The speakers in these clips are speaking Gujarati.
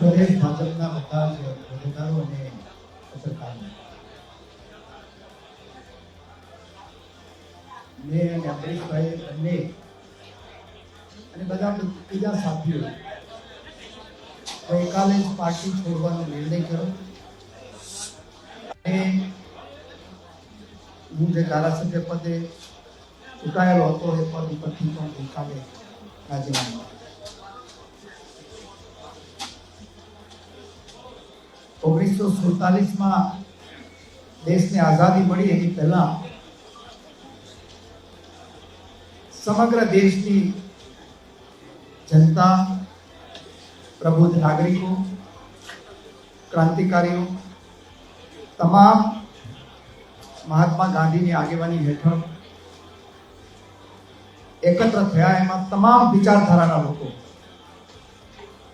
પ્રદેશ ભાજપના બધા જ હોદ્દેદારો અને પત્રકારો મેં અને અમરીશભાઈ બંને અને બધા બીજા સાથીઓ ગઈકાલે જ પાર્ટી છોડવાનો નિર્ણય કર્યો અને હું જે ધારાસભ્ય પદે ચૂંટાયેલો હતો એ પદ ઉપરથી પણ ગઈકાલે રાજીનામું ઓગણીસો સુડતાલીસમાં દેશને આઝાદી મળી એની પહેલા સમગ્ર દેશની જનતા, પ્રબુદ્ધ નાગરિકો, ક્રાંતિકારીઓ, તમામ મહાત્મા ગાંધીની આગેવાની હેઠળ એકત્ર થયા એમાં તમામ વિચારધારાના લોકો.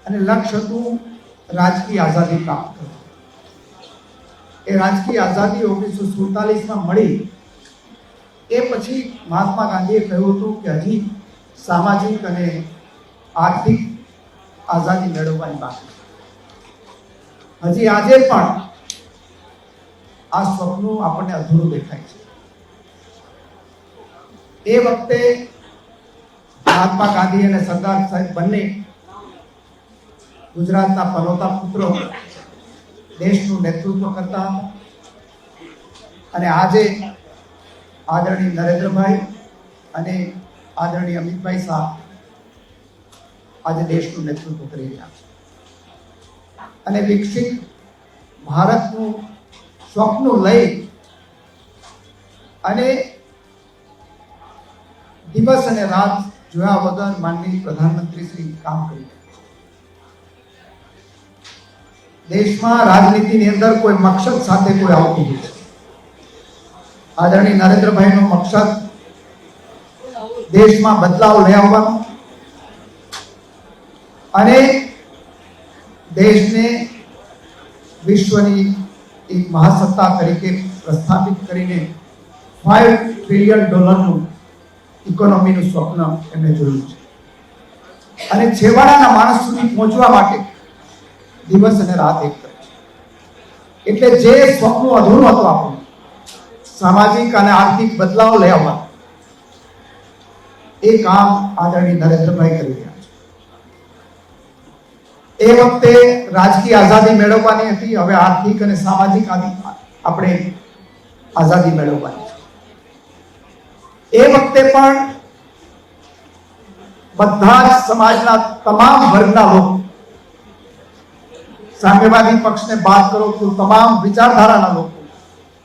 અને લક્ષ્ય હતું રાજકીય આઝાદી પ્રાપ્ત કરવી. એ રાજકીય આઝાદી ઓગણીસો સુડતાલીસમાં મળી. એ પછી મહાત્મા ગાંધીએ કહ્યું હતું કે હજી સામાજિક અને આર્થિક આઝાદી મેળવવાની બાકી હજી આજે પણ આ સ્વપ્નું આપણને અધૂરું દેખાય છે. એ વખતે મહાત્મા ગાંધી અને સરદાર સાહેબ બંને ગુજરાતના પનોતા પુત્રો દેશનું નેતૃત્વ કરતા અને આજે આદરણીય નરેન્દ્રભાઈ અને આદરણીય અમિતભાઈ શાહ આજે દેશનું નેતૃત્વ કરી રહ્યા છે. અને વિકસિત ભારતનું સ્વપ્ન લઈ અને દિવસ અને રાત જોયા વગર માનનીય પ્રધાનમંત્રી શ્રી કામ કરી રહ્યા દેશમાં રાજનીતિની અંદર કોઈ મકસદ સાથે કોઈ આવતું નથી આદરણીય નરેન્દ્રભાઈનો મકસદ દેશમાં બદલાવ લઈ આવવાનો અને દેશને વિશ્વની એક મહાસત્તા તરીકે પ્રસ્થાપિત કરીને ફાઈવ ટ્રિલિયન ડોલરનું ઇકોનોમીનું સ્વપ્ન એમણે જોયું છે. અને છેવાડાના માણસ સુધી પહોંચવા માટે દિવસ અને રાત એક કરે છે. એટલે જે સ્વપ્ન અધૂરું હતું આપણું, સામાજિક અને આર્થિક બદલાવ આવવા એ કામ આદરણીય નરેન્દ્રભાઈ કરી રહ્યા છે. એ વખતે રાજકીય આઝાદી મેળવવાની હતી, હવે આર્થિક અને સામાજિક આપણે આઝાદી મેળવવાની છે. એ વખતે પણ બધા જ સમાજના તમામ વર્ગના લોકો સામ્યવાદી પક્ષને બાદ કરો તો તમામ વિચારધારાના લોકો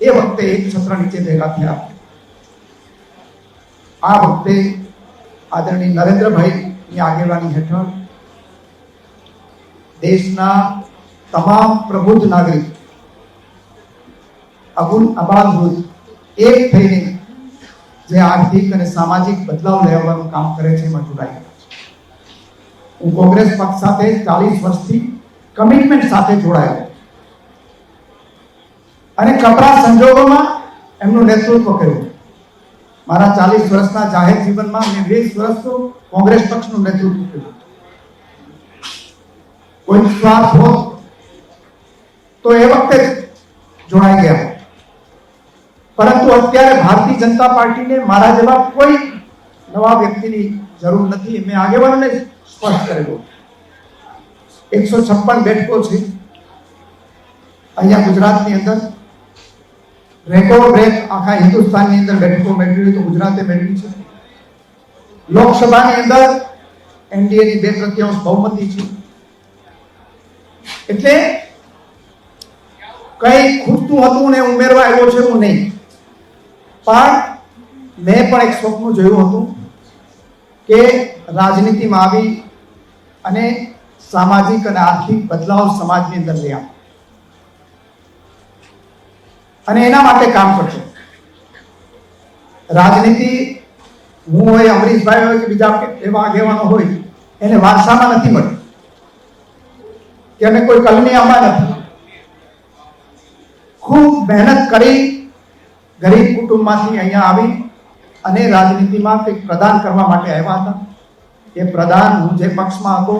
એ વખતે એક છત્ર નીચે ભેગા થયા. આ વખતે આદરણીય નરેન્દ્રભાઈની આગેવાની હેઠળ દેશના તમામ પ્રબુદ્ધ નાગરિક અગુણ અબાલભૂત એક થઈને જે આર્થિક અને સામાજિક બદલાવ લેવાનું કામ કરે છે એમાં જોડાઈ હું કોંગ્રેસ પક્ષ સાથે ચાલીસ વર્ષથી કમિટમેન્ટ સાથે જોડાયો. અને કપરા સંજોગોમાં એમનું નેતૃત્વ કર્યું. મારા ચાલીસ વર્ષના જાહેર જીવનમાં મેં વીસ વર્ષ કોંગ્રેસ પક્ષનું નેતૃત્વ કર્યું. કોઈ સ્વાર્થ હોત તો એ વખતે જ જોડાઈ ગયા. પરંતુ અત્યારે ભારતીય જનતા પાર્ટીને મારા જેવા કોઈ નવા વ્યક્તિની જરૂર નથી. મેં આગેવાનને સ્પષ્ટ કરેલું. એકસો છપ્પન બેઠકો છે. અહીંયા ગુજરાતની અંદર રેકોર્ડ બ્રેક આખા હિન્દુસ્તાનની અંદર બેઠકો મેળવી તો ગુજરાતે મેળવી છે. લોકસભાની અંદર એનડીએની બે તૃતીયાંશ બહુમતી છે. એટલે કઈ ખૂટતું હતું ને ઉમેરવા આવ્યો છે હું નહીં. પણ મેં પણ એક સ્વપ્ન જોયું હતું કે રાજનીતિમાં આવી અને સામાજિક અને આર્થિક બદલાવ સમાજની અંદર લઈ આવો. અને એના માટે કામ કરશો રાજનીતિ, હું હોય, અમરીશભાઈ હોય કે બીજા એવા આગેવાનો હોય, એને વારસામાં નથી મળતી. કે અમે કોઈ કલમી આમાં નથી ખૂબ મહેનત કરી ગરીબ કુટુંબમાંથી અહીંયા આવી અને રાજનીતિમાં કંઈક પ્રદાન કરવા માટે આવ્યા હતા. એ પ્રદાન હું જે પક્ષમાં હતો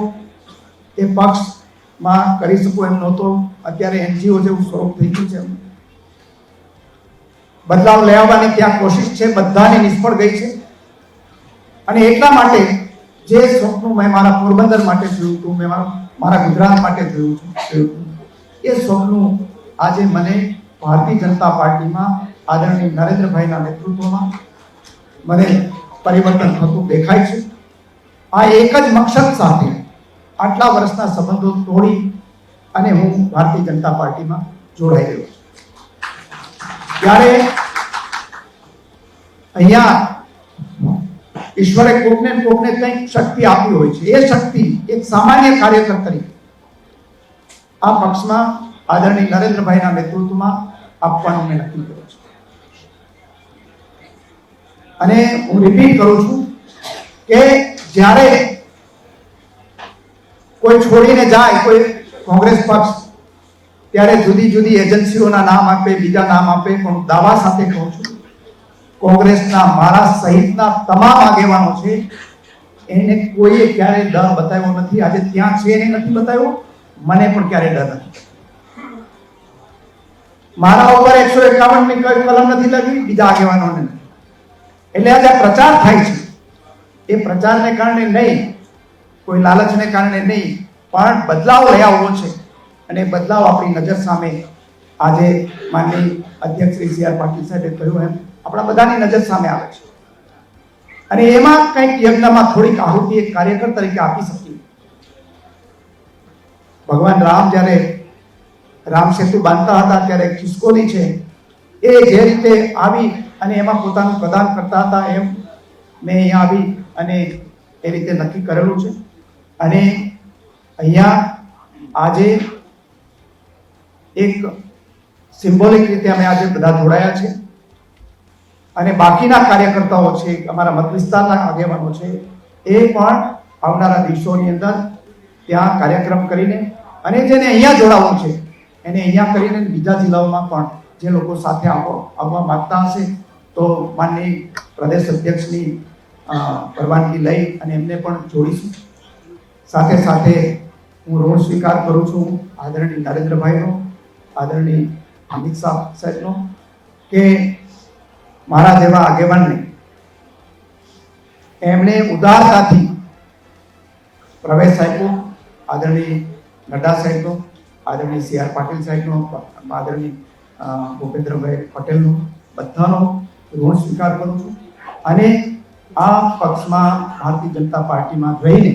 એ પક્ષમાં કરી શકું એમ નહોતો. અત્યારે એનજીઓ જેવું સ્વરૂપ થઈ ગયું છે બદલાવ લેવાની ત્યાં કોશિશ છે બધાની નિષ્ફળ ગઈ છે. અને એટલા માટે જે સ્વપ્નું મેં મારા પોરબંદર માટે જોયું હતું મેં મારા ગુજરાત માટે જોયું હતું, એ સ્વપ્નું આજે મને ભારતીય જનતા પાર્ટીમાં આદરણીય નરેન્દ્રભાઈના નેતૃત્વમાં મને પરિવર્તન થતું દેખાય છે. આ એક જ મકસદ સાથે આટલા વર્ષના સંબંધો તોડી અને હું ભારતીય જનતા પાર્ટીમાં જોડાઈ છું. ત્યારે અહીંયા ઈશ્વરે કોકને કોકને કંઈક શક્તિ આપી હોય છે. એ શક્તિ એક સામાન્ય કાર્યકર તરીકે આ પક્ષમાં આદરણીય નરેન્દ્રભાઈના નેતૃત્વમાં આપવાનું મેં નક્કી કર્યું છે. અને હું રિપીટ કરું છું કે જ્યારે કોઈ છોડીને જાય, કોઈ કોંગ્રેસ પક્ષ, ત્યારે જુદી જુદી એજન્સીઓના નામ આપે, બીજા નામ આપે, પણ દાવા સાથે કહું છું, કોંગ્રેસના મારા સહિતના તમામ આગેવાનો છે, એને કોઈએ ક્યારેય ડર બતાવ્યો નથી. આજે ત્યાં છે એને નથી બતાવ્યો, મને પણ ક્યારેય ડર નથી. મારા ઉપર એકસો એકાવનની કલમ નથી લાગી, બીજા આગેવાનોને એટલે આજે પ્રચાર થાય છે. એ પ્રચારને કારણે નહીં કોઈ લાલચને કારણે નહીં, પણ બદલાવ લઈ આવવો છે. અને બદલાવ આપણી નજર સામે આજે માનની અધ્યક્ષ શ્રી સી આર પાટીલ સાહેબે કહ્યું એમ આપણા બધાની નજર સામે આવે છે. અને એમાં કંઈક યજ્ઞમાં થોડીક આહુતિ એક કાર્યકર તરીકે આપી શકી ભગવાન રામ જ્યારે રામ સેતુ બાંધતા હતા, ત્યારે એક ખિસકોલી છે, એ જે રીતે આવી અને એમાં પોતાનું પ્રદાન કરતા હતા એમ મેં અહીંયા આવી અને એ રીતે નક્કી કરેલું છે. અને અહીંયા આજે એક સિમ્બોલિક રીતે અમે આજે બધા જોડાયા છે. અને બાકીના કાર્યકર્તાઓ છે, અમારા મત વિસ્તારના આગેવાનો છે, એ પણ આવનારા દિવસોની અંદર ત્યાં કાર્યક્રમ કરીને અને જેને અહીંયા જોડાવવું છે, એને અહીંયા કરીને બીજા જિલ્લાઓમાં પણ જે લોકો સાથે આવો, આવવા માગતા હશે, તો માનની પ્રદેશ અધ્યક્ષની પરવાનગી લઈ અને એમને પણ જોડીશું. સાથે સાથે હું ઋણ સ્વીકાર કરું છું આદરણીય નરેન્દ્રભાઈનો, આદરણીય અમિત શાહ સાહેબનો, કે મારા જેવા આગેવાનને એમણે ઉદારતાથી પ્રવેશ સાહેબનો આદરણીય નડ્ડા સાહેબનો, આદરણીય સી આર પાટીલ સાહેબનો, આદરણીય ભૂપેન્દ્રભાઈ પટેલનો, બધાનો ઋણ સ્વીકાર કરું છું. અને આ પક્ષમાં ભારતીય જનતા પાર્ટીમાં રહીને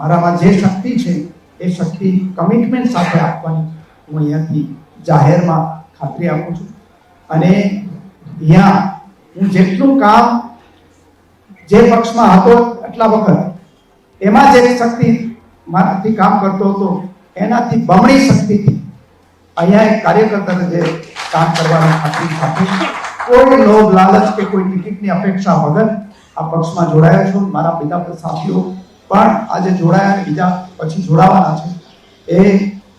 મારામાં જે શક્તિ છે, એ શક્તિ કમિટમેન્ટ સાથે આપવાની હું અહીંયાથી જાહેરમાં ખાતરી આપું છું. અને અહીંયા હું જેટલું કામ જે પક્ષમાં હતો એટલા વખત, એમાં જે શક્તિ મારાથી કામ કરતો હતો, એનાથી બમણી શક્તિથી અહીંયા એક કાર્યકર્તાને જે કામ કરવાની ખાતરી આપી. કોઈ લોભ, લાલચ કે કોઈ ટિકિટની અપેક્ષા વગર આ પક્ષમાં જોડાયા છું. મારા બીજા સાથીઓ પણ આજે જોડાયા બીજા પછી જોડાવાના છે. એ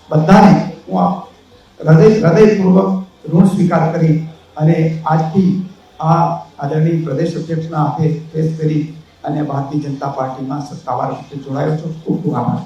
બધાને હું આ હૃદય હૃદયપૂર્વક ઋણ સ્વીકાર કરી અને આજથી આ આદરણીય પ્રદેશ અધ્યક્ષના હાથે ફેસ કરી અને ભારતીય જનતા પાર્ટીમાં સત્તાવાર રીતે જોડાયો છું. ખૂબ ખૂબ આભાર.